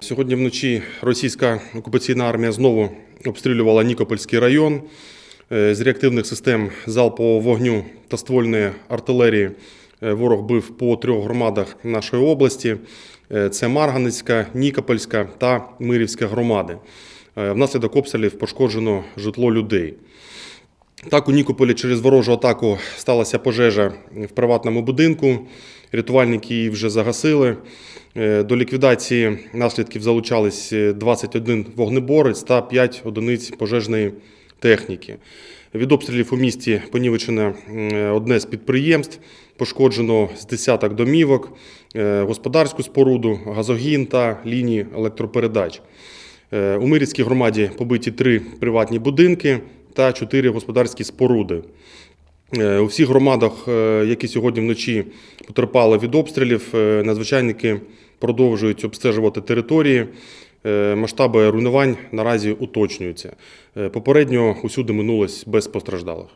Сьогодні вночі російська окупаційна армія знову обстрілювала Нікопольський район. Е, З реактивних систем залпового вогню та ствольної артилерії е, ворог бив по трьох громадах нашої області: Е, це Марганецька, Нікопольська та Мирівська громади. Внаслідок обстрілів пошкоджено житло людей. Так, у Нікополі через ворожу атаку сталася пожежа в приватному будинку. Рятувальники її вже загасили. Е, До ліквідації наслідків залучались е, 21 вогнеборець та 5 одиниць пожежної техніки. Від обстрілів у місті понівечено одне з підприємств, пошкоджено з десяток домівок, е, господарську споруду, газогін та лінії електропередач. Е, У Мирівській громаді побиті три приватні будинки та чотири господарські споруди. Е, У всіх громадах, е, які сьогодні вночі потерпали від обстрілів, е, надзвичайники продовжують обстежувати території. Масштаби руйнувань наразі уточнюються. Попередньо усюди минулось без постраждалих.